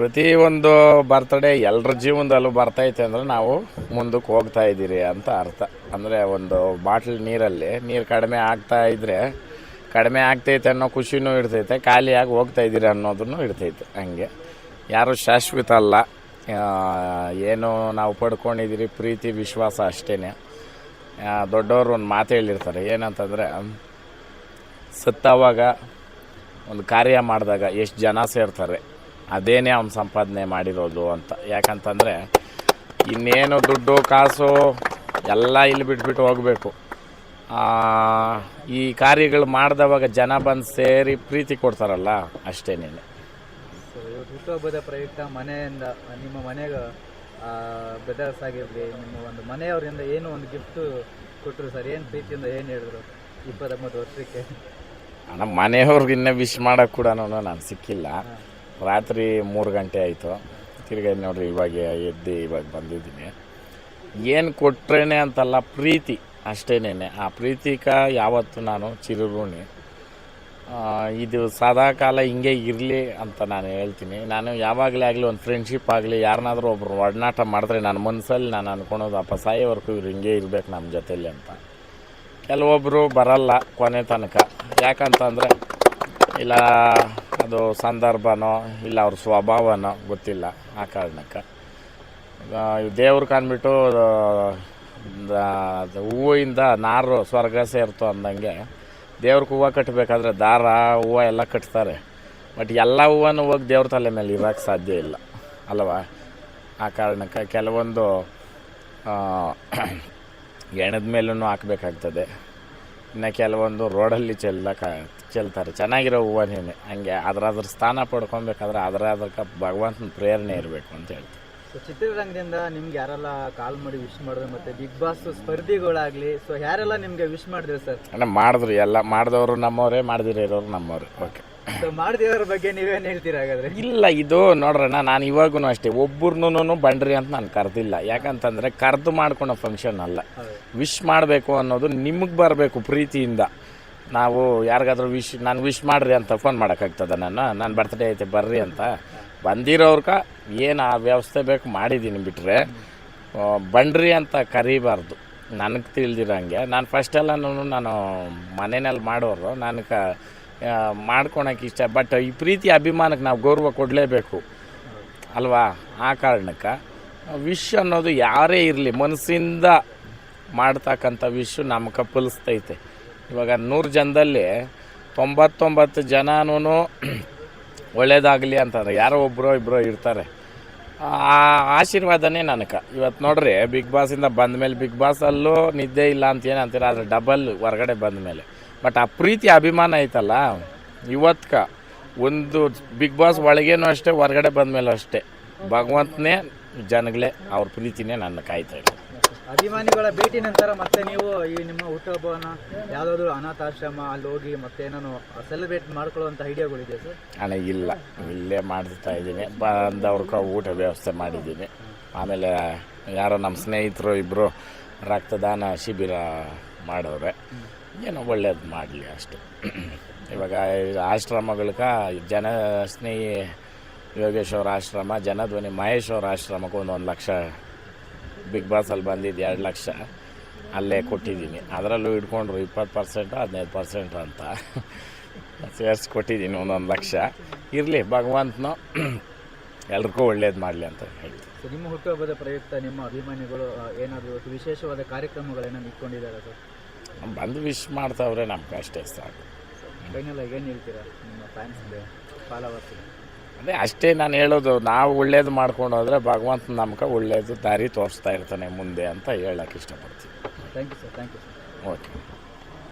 ಪ್ರತಿಯೊಂದು ಬರ್ತಡೇ ಎಲ್ಲರ ಜೀವನದಲ್ಲೂ ಬರ್ತೈತೆ ಅಂದರೆ ನಾವು ಮುಂದಕ್ಕೆ ಹೋಗ್ತಾ ಇದ್ದೀರಿ ಅಂತ ಅರ್ಥ. ಅಂದರೆ ಒಂದು ಬಾಟ್ಲ್ ನೀರಲ್ಲಿ, ನೀರು ಕಡಿಮೆ ಆಗ್ತಾ ಇದ್ದರೆ ಕಡಿಮೆ ಆಗ್ತೈತೆ ಅನ್ನೋ ಖುಷಿನೂ ಇರ್ತೈತೆ, ಖಾಲಿಯಾಗಿ ಹೋಗ್ತಾ ಇದ್ದೀರಿ ಅನ್ನೋದನ್ನು ಇರ್ತೈತೆ ಹಂಗೆ. ಯಾರು ಶಾಶ್ವತ ಅಲ್ಲ. ಏನು ನಾವು ಪಡ್ಕೊಂಡಿದ್ದೀರಿ ಪ್ರೀತಿ, ವಿಶ್ವಾಸ ಅಷ್ಟೇ ದೊಡ್ಡವರು ಒಂದು ಮಾತು ಹೇಳಿರ್ತಾರೆ, ಏನಂತಂದರೆ, ಸತ್ತವಾಗ ಒಂದು ಕಾರ್ಯ ಮಾಡಿದಾಗ ಎಷ್ಟು ಜನ ಸೇರ್ತಾರೆ. ಅದೇನೇ ಅವ್ನು ಸಂಪಾದನೆ ಮಾಡಿರೋದು ಅಂತ. ಯಾಕಂತಂದರೆ ಇನ್ನೇನು ದುಡ್ಡು ಕಾಸು ಎಲ್ಲ ಇಲ್ಲಿ ಬಿಟ್ಬಿಟ್ಟು ಹೋಗಬೇಕು. ಈ ಕಾರ್ಯಗಳು ಮಾಡಿದವಾಗ ಜನ ಬಂದು ಸೇರಿ ಪ್ರೀತಿ ಕೊಡ್ತಾರಲ್ಲ ಅಷ್ಟೇ ನೀನು ಇವತ್ತು ಹುಟ್ಟುಹಬ್ಬದ ಪ್ರಯುಕ್ತ ಮನೆಯಿಂದ ನಿಮ್ಮ ಮನೆಗೆ ಬ್ರದರ್ಸ್ ಆಗಿರಲಿ ನಿಮ್ಮ ಒಂದು ಮನೆಯವರಿಂದ ಏನು ಒಂದು ಗಿಫ್ಟ್ ಕೊಟ್ಟರು ಸರ್? ಏನು ಪ್ರೀತಿಯಿಂದ ಏನು ಹೇಳಿದ್ರು ಇಪ್ಪತ್ತೊಂಬತ್ತು ವರ್ಷಕ್ಕೆ? ನಮ್ಮ ಮನೆಯವ್ರಿಗೆ ಇನ್ನೂ ವಿಶ್ ಮಾಡೋಕ್ಕೆ ಕೂಡ ನಾನು ಸಿಕ್ಕಿಲ್ಲ. ರಾತ್ರಿ ಮೂರು ಗಂಟೆ ಆಯಿತು. ತಿರ್ಗಿ ನೋಡ್ರಿ ಇವಾಗ ಎದ್ದು ಇವಾಗ ಬಂದಿದ್ದೀನಿ. ಏನು ಕೊಟ್ರೇ ಅಂತಲ್ಲ ಪ್ರೀತಿ ಅಷ್ಟೇನೇ ಆ ಪ್ರೀತಿಕ ಯಾವತ್ತು ನಾನು ಚಿರಋಣಿ. ಆ, ಇದು ಸದಾ ಕಾಲ ಹಿಂಗೆ ಇರಲಿ ಅಂತ ನಾನು ಹೇಳ್ತೀನಿ. ನಾನು ಯಾವಾಗಲೇ ಆಗಲಿ ಒಂದು ಫ್ರೆಂಡ್ಶಿಪ್ ಆಗಲಿ ಯಾರನ್ನಾದರೂ ಒಬ್ಬರು ಒಡನಾಟ ಮಾಡಿದ್ರೆ ನನ್ನ ಮನಸ್ಸಲ್ಲಿ ನಾನು ಅಂದ್ಕೊಳೋದು ಅಪ್ಪ ಸಾಯೋವರೆಗೂ ಇವ್ರು ಹಿಂಗೆ ಇರಬೇಕು ನಮ್ಮ ಜೊತೆಯಲ್ಲಿ ಅಂತ. ಕೆಲವೊಬ್ಬರು ಬರಲ್ಲ ಕೊನೆ ತನಕ. ಯಾಕಂತಂದರೆ ಇಲ್ಲ, ಅದು ಸಂದರ್ಭನೋ, ಇಲ್ಲ ಅವ್ರ ಸ್ವಭಾವನೋ ಗೊತ್ತಿಲ್ಲ ಆ ಕಾರಣಕ್ಕೆ. ದೇವ್ರು ಕಂದ್ಬಿಟ್ಟು ಹೂವಿಂದ ನಾರು ಸ್ವರ್ಗ ಸೇರ್ತು ಅಂದಂಗೆ ದೇವ್ರಿಗೆ ಹೂವು ಕಟ್ಟಬೇಕಾದ್ರೆ ದಾರ, ಹೂವು ಎಲ್ಲ ಕಟ್ತಾರೆ. ಬಟ್ ಎಲ್ಲ ಹೂವನ್ನು ಹೋಗಿ ದೇವ್ರ ತಲೆ ಮೇಲೆ ಇರೋಕ್ಕೆ ಸಾಧ್ಯ ಇಲ್ಲ, ಅಲ್ವಾ? ಆ ಕಾರಣಕ್ಕೆ ಕೆಲವೊಂದು ಎಣದ ಮೇಲೂ ಹಾಕಬೇಕಾಗ್ತದೆ. ಇನ್ನು ಕೆಲವೊಂದು ರೋಡಲ್ಲಿ ಚೆಲ್ಲಕ, ಚೆಲ್ತಾರೆ. ಚೆನ್ನಾಗಿರೋ ಹೂವನೇನೆ ಹಂಗೆ ಅದ್ರ ಅದ್ರ ಸ್ಥಾನ ಪಡ್ಕೊಬೇಕಾದ್ರೆ ಅದರ ಅದಕ್ಕೆ ಭಗವಂತನ ಪ್ರೇರಣೆ ಇರಬೇಕು ಅಂತ ಹೇಳ್ತೀನಿ. ಸೊ ಚಿತ್ರರಂಗದಿಂದ ನಿಮ್ಗೆ ಯಾರೆಲ್ಲ ಕಾಲ್ ಮಾಡಿ ವಿಶ್ ಮಾಡಿದ್ರು ಮತ್ತೆ ಬಿಗ್ ಬಾಸ್ ಸ್ಪರ್ಧಿಗಳಾಗ್ಲಿ ಸೊ ಯಾರೆಲ್ಲ ನಿಮ್ಗೆ ವಿಶ್ ಮಾಡಿದ್ರು ಸರ್ ಅಣ್ಣ ಮಾಡಿದ್ರು ಎಲ್ಲ ಮಾಡಿದವರು ನಮ್ಮವರೇ ಮಾಡದಿರೋರು ನಮ್ಮವ್ರೆ ಓಕೆ ಸೊ ಮಾಡಿದವರ ಬಗ್ಗೆ ನೀವೇನು ಹೇಳ್ತೀರಾ ಹಾಗಾದ್ರೆ? ಇಲ್ಲ ಇದು ನೋಡ್ರಣ್ಣ ನಾನು ಇವಾಗೂ ಅಷ್ಟೇ ಒಬ್ಬರನ್ನೂ ಬಂಡ್ರಿ ಅಂತ ನಾನು ಕರೆದಿಲ್ಲ. ಯಾಕಂತಂದರೆ ಕರೆದು ಮಾಡ್ಕೊಳೋ ಫಂಕ್ಷನ್ ಅಲ್ಲ. ವಿಶ್ ಮಾಡಬೇಕು ಅನ್ನೋದು ನಿಮಗೆ ಬರಬೇಕು ಪ್ರೀತಿಯಿಂದ. ನಾವು ಯಾರಿಗಾದ್ರೂ ವಿಶ್ ನಾನು ವಿಶ್ ಮಾಡ್ರಿ ಅಂತ ಫೋನ್ ಮಾಡೋಕ್ಕಾಗ್ತದೆ ನಾನು. ನಾನು ಬರ್ತ್ಡೇ ಐತೆ, ಬರ್ರಿ ಅಂತ. ಬಂದಿರೋರ್ಕ ಏನು ಆ ವ್ಯವಸ್ಥೆ ಬೇಕು ಮಾಡಿದ್ದೀನಿ ಬಿಟ್ಟರೆ ಬಂಡ್ರಿ ಅಂತ ಕರಿಬಾರ್ದು. ನನಗೆ ತಿಳಿದಿರಂಗೆ. ನಾನು ಫಸ್ಟೆಲ್ಲನೂ ನಾನು ಮನೆಯಲ್ಲಿ ಮಾಡೋರು. ನಾನು ಕ ಮಾಡ್ಕೊಳಕ್ಕೆ ಇಷ್ಟ. ಬಟ್ ಈ ಪ್ರೀತಿ ಅಭಿಮಾನಕ್ಕೆ ನಾವು ಗೌರವ ಕೊಡಲೇಬೇಕು. ಅಲ್ವಾ? ಆ ಕಾರಣಕ್ಕೆ ವಿಶ್ ಅನ್ನೋದು ಯಾರೇ ಇರಲಿ, ಮನಸ್ಸಿಂದ ಮಾಡ್ತಕ್ಕಂಥ ವಿಶ್ ನಮ್ಗೆ ಕಪ್ಪಲಿಸ್ತೈತೆ ಇವಾಗ ನೂರು ಜನದಲ್ಲಿ ತೊಂಬತ್ತೊಂಬತ್ತು ಜನನೂ ಒಳ್ಳೇದಾಗಲಿ ಅಂತಂದ್ರೆ ಯಾರೋ ಒಬ್ಬರೋ ಇಬ್ಬರೋ ಇರ್ತಾರೆ. ಆ ಆಶೀರ್ವಾದನೇ ನನಗೆ. ಇವತ್ತು ನೋಡ್ರಿ ಬಿಗ್ ಬಾಸಿಂದ ಬಂದ ಮೇಲೆ ಬಿಗ್ ಬಾಸಲ್ಲೂ ನಿದ್ದೆ ಇಲ್ಲ ಅಂತ ಏನು ಅಂತೀರ, ಆದರೆ ಡಬಲ್ ಹೊರಗಡೆ ಬಂದ ಮೇಲೆ. ಬಟ್ ಆ ಪ್ರೀತಿ, ಅಭಿಮಾನ ಐತಲ್ಲ? ಇವತ್ಕ ಒಂದು ಬಿಗ್ ಬಾಸ್ ಒಳಗೇನು ಅಷ್ಟೇ, ಹೊರಗಡೆ ಬಂದ ಮೇಲೂ ಅಷ್ಟೇ. ಭಗವಂತನೇ ಜನಗಳೇ ಅವ್ರ ಪ್ರೀತಿನೇ ನನ್ನ ಕಾಯ್ತಾ ಇದೆ ಅಭಿಮಾನಿಗಳ ಭೇಟಿ ನಂತರ ಮತ್ತೆ ನೀವು ಈ ನಿಮ್ಮ ಹುಟ್ಟುಹಬ್ಬವನ್ನು ಯಾವುದಾದ್ರೂ ಅನಾಥಾಶ್ರಮ ಅಲ್ಲಿ ಹೋಗಿ ಮತ್ತೆ ಏನಾನು ಸೆಲೆಬ್ರೇಟ್ ಮಾಡ್ಕೊಳ್ಳುವಂಥ ಐಡಿಯಾಗಳಿದೆ ಸರ್? ನನಗೆ ಇಲ್ಲ. ಇಲ್ಲೇ ಮಾಡ್ತಾ ಇದ್ದೀನಿ. ಬಂದವ್ರಿಗೆ ಊಟ ವ್ಯವಸ್ಥೆ ಮಾಡಿದ್ದೀನಿ. ಆಮೇಲೆ ಯಾರೋ ನಮ್ಮ ಸ್ನೇಹಿತರು ಇಬ್ಬರು ರಕ್ತದಾನ ಶಿಬಿರ ಮಾಡೋರೆ. ಏನೋ ಒಳ್ಳೇದು ಮಾಡಲಿ ಅಷ್ಟು. ಇವಾಗ ಆಶ್ರಮಗಳ್ಗೆ ಜನ ಸ್ನೇಹಿ ಯೋಗೇಶ್ವರ ಆಶ್ರಮ ಜನಧ್ವನಿ ಮಹೇಶ್ವರ ಆಶ್ರಮಕ್ಕೆ ಒಂದು ಲಕ್ಷ ಬಿಗ್ ಬಾಸಲ್ಲಿ ಬಂದಿದ್ದು ಎರಡು ಲಕ್ಷ ಅಲ್ಲೇ ಕೊಟ್ಟಿದ್ದೀನಿ. ಅದರಲ್ಲೂ ಇಟ್ಕೊಂಡ್ರು ಇಪ್ಪತ್ತು ಪರ್ಸೆಂಟು ಹದಿನೈದು ಪರ್ಸೆಂಟ್ ಅಂತ. ಸೇರಿಸಿ ಕೊಟ್ಟಿದ್ದೀನಿ ಒಂದೊಂದು ಲಕ್ಷ. ಇರಲಿ ಭಗವಂತನ ಎಲ್ರಿಗೂ ಒಳ್ಳೇದು ಮಾಡಲಿ ಅಂತ ಹೇಳಿ ನಿಮ್ಮ ಹುಟ್ಟುಹಬ್ಬದ ಪ್ರಯುಕ್ತ ನಿಮ್ಮ ಅಭಿಮಾನಿಗಳು ಏನಾದರೂ ವಿಶೇಷವಾದ ಕಾರ್ಯಕ್ರಮಗಳೇನಾದ್ರು ಇಟ್ಕೊಂಡಿದ್ದಾರೆ ಸರ್? ಬಂದು ವಿಶ್ ಮಾಡ್ತಾವ್ರೆ ನಮ್ಗೆ ಅಷ್ಟೇ ಸಾಕು ಫೈನಲ್ ಏನು ಹೇಳ್ತೀರಾ? ನಿಮ್ಮ ಫ್ಯಾನ್ಸ್ಗೆ ಫಾಲೋವರ್ಸ್ಗೆ? ಅದೇ ಅಷ್ಟೇ ನಾನು ಹೇಳೋದು ನಾವು ಒಳ್ಳೇದು ಮಾಡ್ಕೊಂಡು ಹೋದರೆ ಭಗವಂತ ನಮ್ಗೆ ಒಳ್ಳೇದು ದಾರಿ ತೋರಿಸ್ತಾ ಇರ್ತಾನೆ ಮುಂದೆ ಅಂತ ಹೇಳಕ್ಕೆ ಇಷ್ಟಪಡ್ತೀನಿ. Thank you sir thank you sir okay